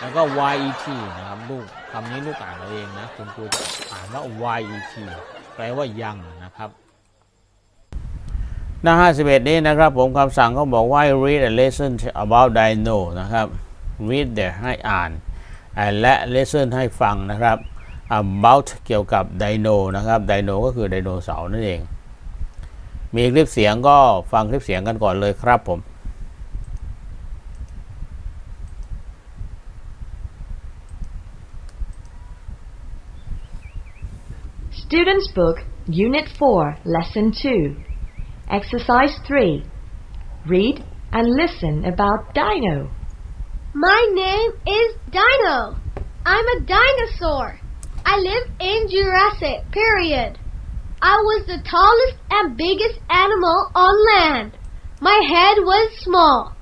แล้วก็ YET นะครับลูกคำนี้ลูกอ่านเอาเองนะคุณครูอ่านว่า YET แปลว่ายังนะครับหน้า51 นี้นะครับผมคำสั่งเขาบอกว่า read a lesson about dino นะครับ read เดี๋ยวให้อ่านอ่าน และ lesson ให้ฟังนะครับ about เกี่ยวกับไดโนนะครับไดโนก็คือไดโนเสาร์นั่นเอง มีคลิปเสียงก็ฟังคลิปเสียงกันก่อนเลยครับผม Students Book, Unit 4, Lesson 2. Exercise 3. Read and listen about Dino. My name is Dino. I'm a dinosaur. I live in Jurassic period. I was the tallest and biggest animal on land. My head was small.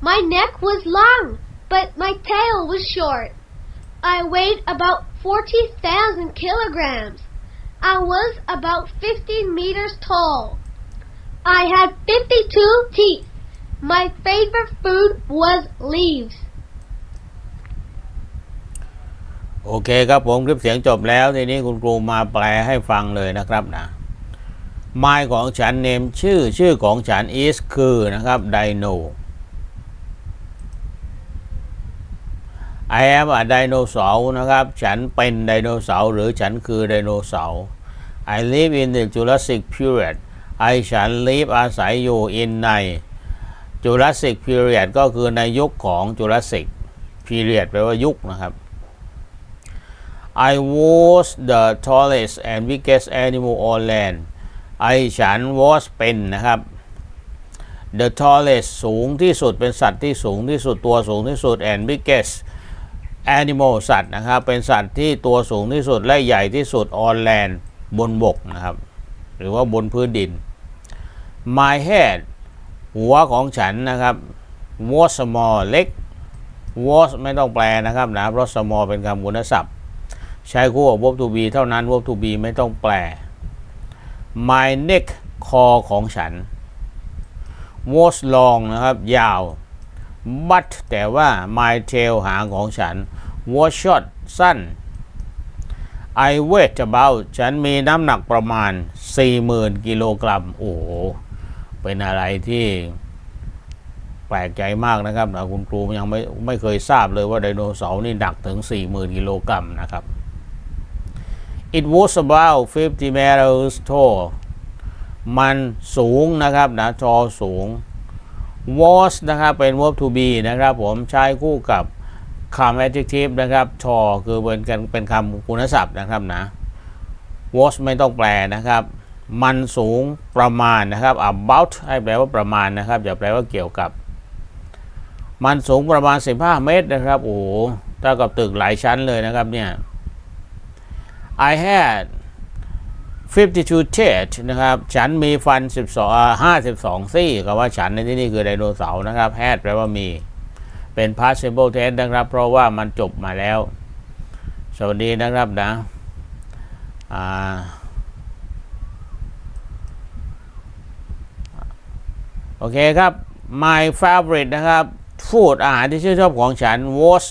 My neck was long, but my tail was short. I weighed about 40,000 kilograms. I was about 15 meters tall. I had 52 teeth. My favorite food was leaves. โอเคครับผมคลิปเสียงจบแล้วทีนี้คุณครูมาแปลให้ฟังเลยนะครับนะ My ของฉันเนมชื่อชื่อของฉัน is คือนะครับไดโน I am a dinosaur นะครับ ฉันเป็นไดโนเสาร์หรือฉันคือไดโนเสาร์ I live in the Jurassic period I ฉัน live อาศัยอยู่ in ใน Jurassic period ก็คือในยุคของ Jurassic period แปลว่ายุคนะครับ I was the tallest and biggest animal on land I ฉัน was เป็นนะครับ the tallest สูงที่สุดเป็นสัตว์ที่สูงที่สุดตัวสูงที่สุด and biggest animal สัตว์นะครับ เป็นสัตว์ที่ตัวสูงที่สุดและใหญ่ที่สุด on land บนบกนะครับ หรือว่าบนพื้นดิน my head หัวของฉันนะครับ was small เล็ก was ไม่ต้องแปลนะครับนะเพราะ small เป็นคำคุณศัพท์ ใช้คู่กับ verb to be เท่านั้น verb to be ไม่ต้องแปล my neck คอของฉัน was long นะครับ ยาว but แต่ว่า my tail หางของฉัน was short สั้น I weigh about ฉันมีน้ำหนักประมาณ 40,000 กิโลกรัม โอ้โห เป็นอะไรที่แปลกใจมากนะครับนะคุณครูยังไม่ไม่เคยทราบเลยว่าไดโนเสาร์นี่หนักถึง 40,000 กิโลกรัมนะครับ It was about 50 meters tall มันสูงนะครับนะจอสูง was นะครับเป็น verb to be นะครับผมใช้คู่กับ คำ adjective นะครับทอคือเป็นกันเป็นคำคุณศัพท์นะครับนะ was ไม่ต้องแปลนะครับ มันสูงประมาณนะครับ about ให้แปลว่าประมาณนะครับอย่าแปลว่าเกี่ยวกับ มันสูงประมาณ 15 เมตรนะครับโอ้เท่ากับตึกหลายชั้นเลยนะครับเนี่ย I had 52 teeth นะครับ ฉันมีฟัน 12อ่า52 ซี่ก็ว่าฉันในที่นี่คือไดโนเสาร์นะครับ had แปลว่ามี เป็น past simple tense นะครับ เพราะว่ามันจบมาแล้ว สวัสดีนะครับนะอโอเคครับ my favorite นะครับ food อาหารที่ชื่นชอบของฉัน was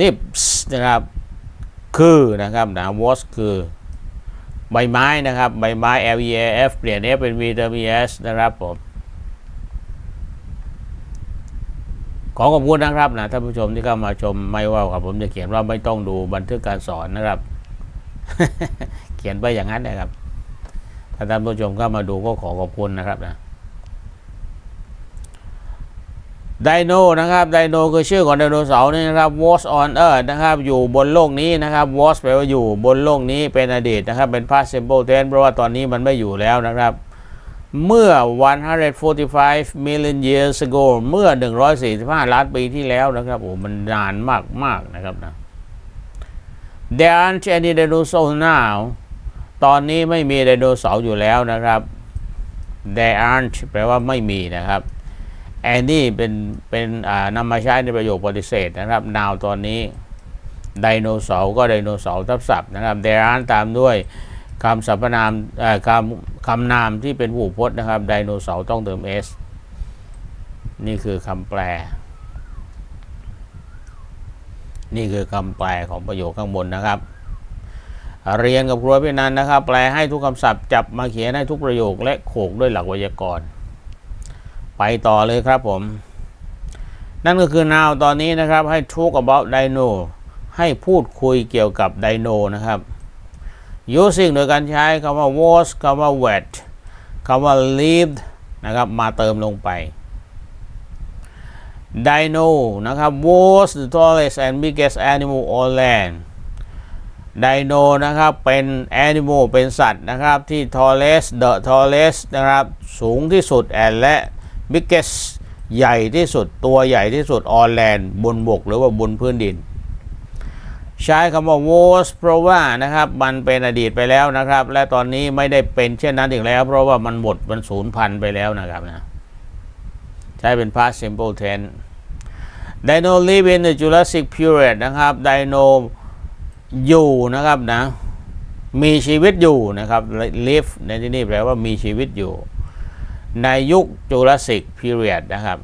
lips นะครับ คือนะครับนะ was คือใบไม้นะครับ ใบไม้ L E A F เปลี่ยน F เป็น V เติม E S นะครับผม ขอขอบคุณนะครับนะท่านผู้ชมที่เข้ามาชมไม่ว่ากับผมจะเขียนว่าไม่ต้องดูบันทึกการสอนนะครับ เขียนไปอย่างนั้นนะครับถ้าท่านผู้ชมเข้ามาดูก็ขอขอบคุณนะครับนะไดโนนะครับไดโนคือชื่อของไดโนเสาร์นี่นะครับ was on earth นะครับ อยู่บนโลกนี้นะครับ was แปลว่าอยู่บนโลกนี้เป็นอดีตนะครับ เป็น past simple tense เพราะว่าตอนนี้มันไม่อยู่แล้วนะครับ เมื่อ 145 million years ago เมื่อ 145 ล้านปีที่แล้วนะครับโอ้มันนานมากมากนะครับนะ There aren't any dinosaurs now ตอนนี้ไม่มีไดโนเสาร์อยู่แล้วนะครับ There aren't แปลว่าไม่มีนะครับ any เป็นเป็นอ่านำมาใช้ในประโยคปฏิเสธนะครับ now ตอนนี้ไดโนเสาร์ก็ไดโนเสาร์ทับศัพท์นะครับ There aren't ตามด้วยคำสรรพนามคำ คำนามที่เป็นหูพจน์นะครับไดโนเสาร์ต้องเติม s นี่คือคำแปล นี่คือคำแปลของประโยคข้างบนนะครับ เรียนกับครัวพี่นันนะครับ แปลให้ทุกคำศัพท์จับมาเขียนให้ทุกประโยคและโขกด้วยหลักไวยากรณ์ไปต่อเลยครับผม นั่นก็คือ now ตอนนี้นะครับให้ talk about dino ให้พูดคุยเกี่ยวกับไดโนนะครับ using โดยการใช้คำว่า was คำว่า wet คำว่า lived นะครับมาเติมลงไป Dino นะครับ was the tallest and biggest animal on land Dino นะครับเป็น animal เป็นสัตว์นะครับที่ tallest the tallest นะครับสูงที่สุดและ biggest ใหญ่ที่สุดตัวใหญ่ที่สุด on land บนบกหรือว่าบนพื้นดิน ใช้คำว่า was เพราะว่านะครับมันเป็นอดีตไปแล้วนะครับ และตอนนี้ไม่ได้เป็นเช่นนั้นอีกแล้ว เพราะว่ามันหมดมันสูญพันธุ์ไปแล้วนะครับนะใช้เป็น past simple tense Dino live in the Jurassic period นะครับ Dino อยู่นะครับนะมีชีวิตอยู่นะครับ live ในที่นี้แปลว่ามีชีวิตอยู่ ในยุค Jurassic period นะครับ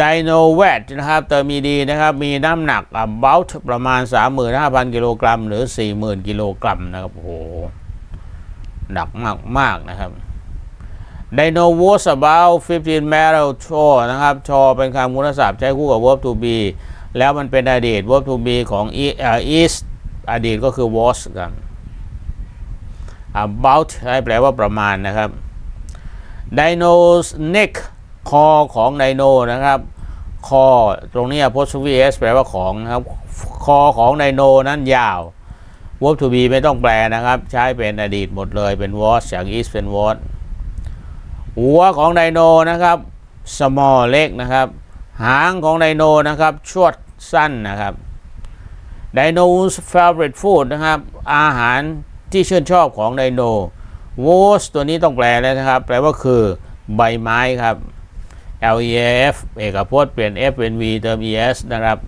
Dino weight นะครับเติมมีดีนะครับมีน้ำหนัก about ประมาณ 35,000 กิโลกรัม หรือ 40,000 กิโลกรัมนะครับโอ้โหหนักมากมากนะครับ Dino was about 15 metal chore นะครับ chore เป็นคำคุณศัพท์ใช้คู่กับ verb to be แล้วมันเป็นอดีต verb to be ของ i- เอ่อ is อดีตก็คือ was ครับ about ให้แปลว่าประมาณนะครับ Dino's neck คอของไดโนนะครับคอตรงนี้ apostrophe s แปลว่าของนะครับ คอของไดโนนั้นยาว verb to be ไม่ต้องแปลนะครับ ใช้เป็นอดีตหมดเลยเป็น was จาก is เป็น was หัวของไดโนนะครับ small เล็กนะครับ หางของไดโนนะครับ short สั้นนะครับ Dino's favorite food นะครับ อาหารที่ชื่นชอบของไดโน was ตัวนี้ต้องแปลแล้วนะครับ แปลว่าคือใบไม้ครับ L E F เอกพจน์เปลี่ยน F เป็น V เติม E S นะครับ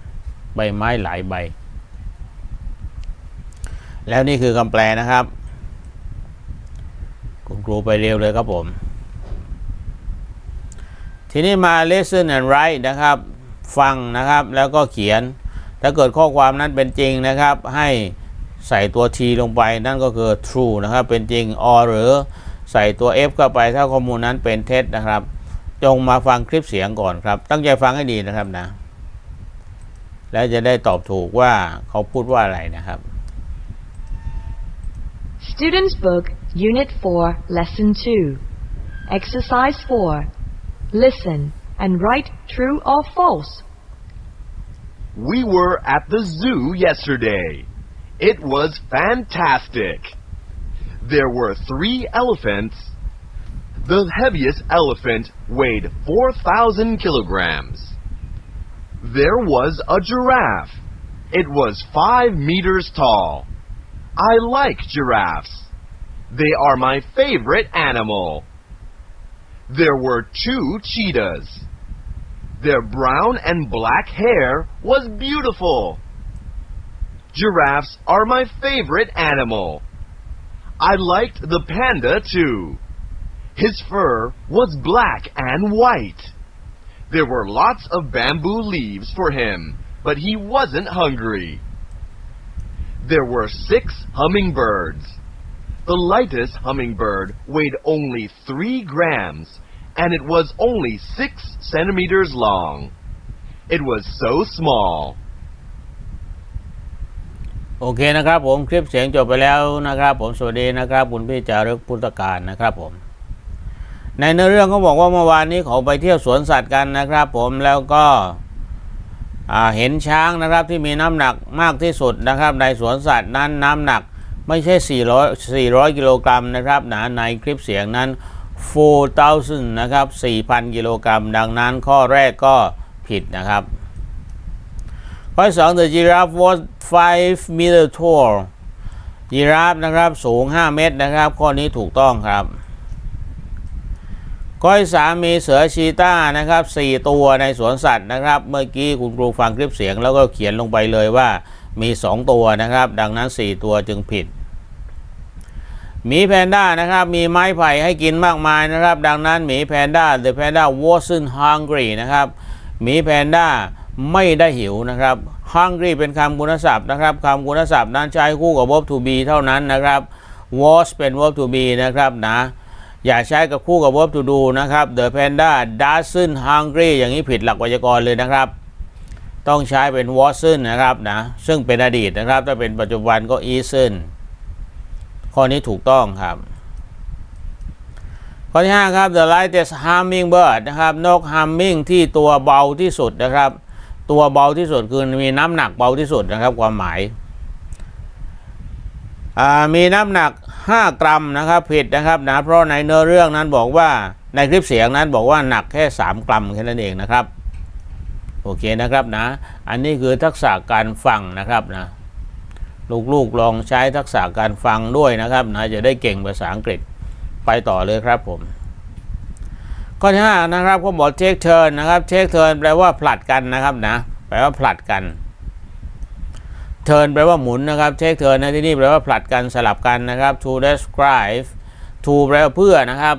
ใบไม้หลายใบ แล้วนี่คือคำแปลนะครับ คุณครูไปเร็วเลยครับผม ทีนี้มา listen and write นะครับ ฟังนะครับแล้วก็เขียน ถ้าเกิดข้อความนั้นเป็นจริงนะครับ ให้ใส่ตัว T ลงไปนั่นก็คือ true นะครับ เป็นจริง or หรือใส่ตัว F เข้าไปถ้าข้อมูลนั้นเป็นเท็จนะครับ จงมาฟังคลิปเสียงก่อนครับ ตั้งใจฟังให้ดีนะครับนะ แล้วจะได้ตอบถูกว่าเขาพูดว่าอะไรนะครับ Students Book, Unit 4, Lesson 2. Exercise 4. Listen and write true or false. We were at the zoo yesterday. It was fantastic. There were three elephants. The heaviest elephant weighed 4,000 kilograms. There was a giraffe. It was five meters tall. I like giraffes. They are my favorite animal. There were two cheetahs. Their brown and black hair was beautiful. Giraffes are my favorite animal. I liked the panda too. His fur was black and white. There were lots of bamboo leaves for him, but he wasn't hungry. There were six hummingbirds. The lightest hummingbird weighed only three grams, and it was only six centimeters long. It was so small. โอเคนะครับผมคลิปเสียงจบไปแล้วนะครับ ผมสวัสดีนะครับ คุณพี่จารึกพุทธการนะครับผม ในเนื้อเรื่องเขาบอกว่าเมื่อวานนี้เขาไปเที่ยวสวนสัตว์กันนะครับ ผมแล้วก็เห็นช้างนะครับที่มีน้ำหนักมากที่สุดนะครับ ในสวนสัตว์นั้นน้ำหนักไม่ใช่ 400 400 กิโลกรัมนะครับนะในคลิปเสียงนั้น 4,000 นะครับ 4,000 กิโลกรัม ดังนั้นข้อแรกก็ผิดนะครับ ข้อที่สอง the giraffe was 5 meter tall ยีราฟนะครับสูง 5 เมตรนะครับ ข้อนี้ถูกต้องครับ ข้อที่สามมีเสือชีต้านะครับ4ตัวในสวนสัตว์นะครับ เมื่อกี้คุณครูฟังคลิปเสียงแล้วก็เขียนลงไปเลยว่ามี 2 ตัวนะครับ ดังนั้น 4 ตัวจึงผิดหมีแพนด้านะครับ มีไม้ไผ่ให้กินมากมายนะครับ ดังนั้นหมีแพนด้า the panda wasn't hungry นะครับหมีแพนด้าไม่ได้หิวนะครับ hungry เป็นคำคุณศัพท์นะครับคำคุณศัพท์นั้นใช้คู่กับ verb to be เท่านั้นนะครับ was เป็น verb to be นะครับนะ อย่าใช้กับคู่กับ verb to do นะครับ the panda doesn't hungry อย่างนี้ผิดหลักไวยากรณ์เลยนะครับ ต้องใช้เป็น wasn't นะครับนะซึ่งเป็นอดีตนะครับ ถ้าเป็นปัจจุบันก็ isn't ข้อนี้ถูกต้องครับ ข้อที่ 5 ครับ the lightest hummingbird นะครับ นก humming ที่ตัวเบาที่สุดนะครับ ตัวเบาที่สุดคือมีน้ำหนักเบาที่สุดนะครับความหมาย มีน้ำหนัก 5 กรัมนะครับผิดนะครับนะเพราะในเนื้อเรื่องนั้นบอกว่าในคลิปเสียงนั้นบอกว่าหนักแค่ 3 กรัมแค่นั้นเองนะครับโอเคนะครับนะ อันนี้คือทักษะการฟังนะครับนะลูกๆลองใช้ทักษะการฟังด้วยนะครับนะจะได้เก่งภาษาอังกฤษไปต่อเลยครับผมข้อที่ห้านะครับเขาบอก take turn นะครับ take turn แปลว่าผลัดกันนะครับนะแปลว่าผลัดกัน turn แปลว่าหมุนนะครับ take turn ในที่นี่แปลว่าผลัดกันสลับกันนะครับ to describe to แปลว่าเพื่อนะครับ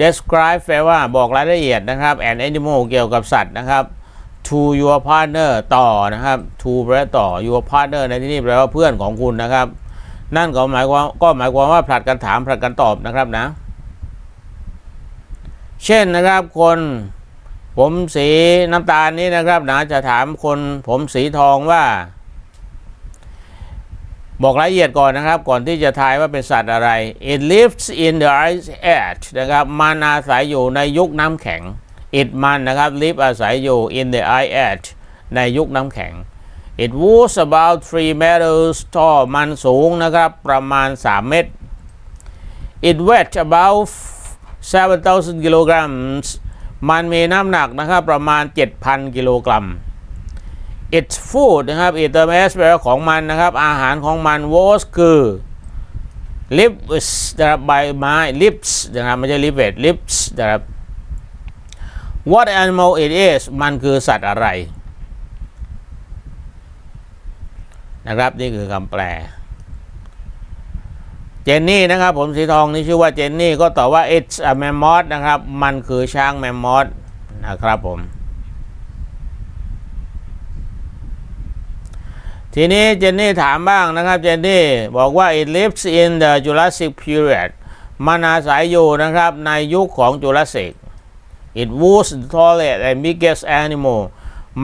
describe แปลว่าบอกรายละเอียดนะครับ an animal เกี่ยวกับสัตว์นะครับ to your partner ต่อนะครับ to แปลว่าต่อ your partner ในที่นี้แปลว่าเพื่อนของคุณนะครับ นั่นก็หมายความก็หมายความว่าผลัดกันถามผลัดกันตอบนะครับนะ เช่นนะครับคนผมสีน้ำตาลนี้นะครับนะจะถามคนผมสีทองว่า บอกรายละเอียดก่อนนะครับ ก่อนที่จะทายว่าเป็นสัตว์อะไร it lives in the ice age นะครับมันอาศัยอยู่ในยุคน้ำแข็ง it มันนะครับ live อาศัยอยู่ in the ice age ในยุคน้ำแข็ง it was about 3 meters tall มันสูงนะครับ ประมาณ 3 เมตร it weighed about 7,000 kilograms มันมีน้ำหนักนะครับ ประมาณ 7,000 กิโลกรัม its food นะครับ it เติม s แปลว่าของมันนะครับ อาหารของมัน was คือ lips นะครับใบไม้ lips นะครับไม่ใช่ lips lips นะครับ what animal it is มันคือสัตว์อะไร นะครับ นี่คือคำแปล เจนนี่นะครับ ผมสีทองนี่ชื่อว่าเจนนี่ก็ตอบว่า it's a mammoth นะครับ มันคือช้างแมมมอธนะครับผม ทีนี้เจนนี่ถามบ้างนะครับเจนนี่บอกว่า it lives in the Jurassic period มันอาศัยอยู่นะครับในยุคของจุลศิก it was the tallest and biggest animal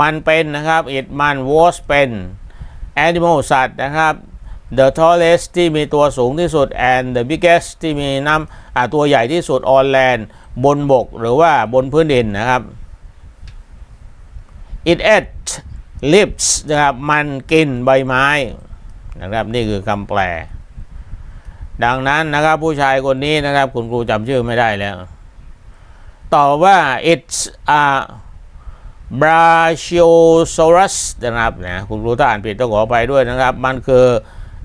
มันเป็นนะครับ it มัน was เป็น animal สัตว์นะครับ the tallest ที่มีตัวสูงที่สุด and the biggest ที่มีน้ำตัวใหญ่ที่สุด on land บนบกหรือว่าบนพื้นดินนะครับ it ate leaves นะครับมันกินใบไม้นะครับนี่คือคำแปล ดังนั้นนะครับผู้ชายคนนี้นะครับ คุณครูจำชื่อไม่ได้แล้วตอบว่า it's a Brachiosaurus นะครับนะคุณครูถ้าอ่านผิดต้องขอไปด้วยนะครับ มันคือ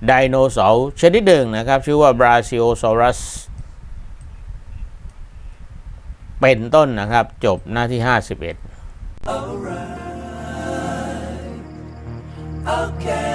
ไดโนเสาร์ชนิดหนึ่งนะครับ ชื่อว่า Brachiosaurus เป็นต้นนะครับ จบหน้าที่ 51 Okay.